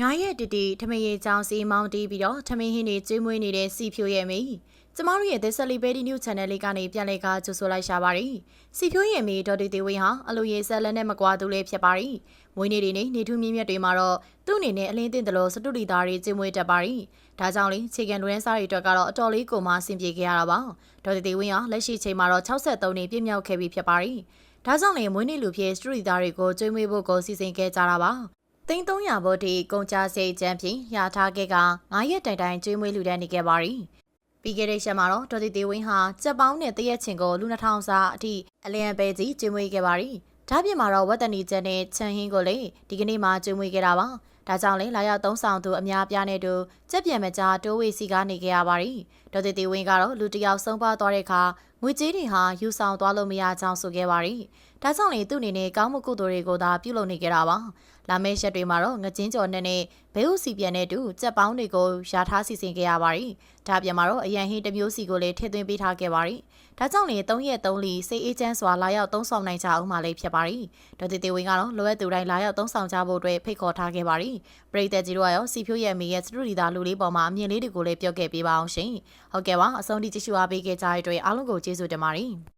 ငါရဲ့တတီထမင်းရေချောင်းစီမောင်းတီးပြီးတော့ထမင်းဟင်းတွေကျွေးမွေးနေတဲ့စီဖြိုရဲ့မိကျမတို့ရဲ့ The Celebrity News Channel လေးကနေပြန်လည်ကကြိုဆိုလိုက်ရှာပါတယ်စီဖြိုရဲ့မိဒေါ်တီတီဝင်းဟာအလိုရေဆက်လက်နဲ့မကွာသူလေးဖြစ်ပါတယ်မွေးနေ့တွေနဲ့နေထူးမြင့်မြတ်တွေမှာတော့သူ့အနေနဲ့အလင်းတင်တယ်လို့စတုဒီသားတွေကျွေးမွေးတတ်ပါတယ်ဒါကြောင့်လေခြေကန်လူရန်စားတွေအတွက်ကတော့အတော်လေးကိုမှအဆင်ပြေခဲ့ရတာပါဒေါ်တီတီဝင်းဟာလက်ရှိချိန်မှာတော့63နှစ်ပြည့်မြောက်ခဲ့ပြီဖြစ်ပါတယ်ဒါကြောင့်လေမွေးနေ့လူဖြစ်စတူဒီသားတွေကိုကျွေးမွေးဖို့ကိုစီစဉ်ခဲ့ကြတာပါ သိန်း300ဘောတိကုန်ကြစိတ်ချမ်းဖြင့်ရထားခဲ့က9ရက်တိုင်တိုင်ကျွေးမွေးလူတန်းနေခဲ့ပါရီပြီးခဲ့တဲ့ရက်မှာတော့ဒေါ်တီတီဝင်းဟာကြက်ပေါင်းနဲ့တရက်ချင်ကိုလူ2000စာအထိအလျံပဲကြီးကျွေးမွေးခဲ့ပါရီဒါပြင်မှာတော့ဝက်တနီကျန်နဲ့ချန်ဟင်းကိုလေဒီကနေ့မှကျွေးမွေးခဲ့တာပါဒါကြောင့်လေလာရောက်သုံးဆောင်သူအများပြားနဲ့တူကြက်ပြန်မကြားတိုးဝေစီကားနေကြရပါရီဒေါ်တီတီဝင်းကတော့လူတယောက်ဆုံးပါသွားတဲ့အခါငွေကြေးတွေဟာယူဆောင်သွားလို့မရကြောင်းဆိုခဲ့ပါရီဒါကြောင့်လေသူ့အနေနဲ့ကောင်းမှုကုသိုလ်တွေကိုသာပြုလုပ်နေကြတာပါလာမယ့်ရက်တွေမှာတော့ငကျင်းကျော်နဲ့နဲ့ဘဲဥစီပြန်တဲ့တူကြက်ပေါင်းတွေကိုယာထားစီစဉ်ခဲ့ရပါရီဒါပြန်မှာတော့အရန်ဟင်းတစ်မျိုးစီကိုလည်းထည့်သွင်းပေးထားခဲ့ပါရီဒါကြောင့်လေ3ရက်3လီစိတ်အေးချမ်းစွာလာရောက်သုံးဆောင်နိုင်ကြအောင်မလေးဖြစ်ပါရီဒေါ်တီတီဝင်းကတော့လိုအပ်သူတိုင်းလာရောက်သုံးဆောင်ကြဖို့အတွက်ဖိတ်ခေါ်ထားခဲ့ပါရီပရိသတ်ကြီးတို့ကရောစီဖြိုးရဲ့မိရဲ့စတူဒီသားလူလေးပေါ်မှာအမြင်လေးတွေကိုလည်းပြောခဲ့ပေးပါအောင်ရှင်ဟုတ်ကဲ့ပါအဆုံးထိကြည့်ရှုအားပေးခဲ့ကြတဲ့အတွက်အားလုံးကိုကျေးဇူးတင်ပါတယ်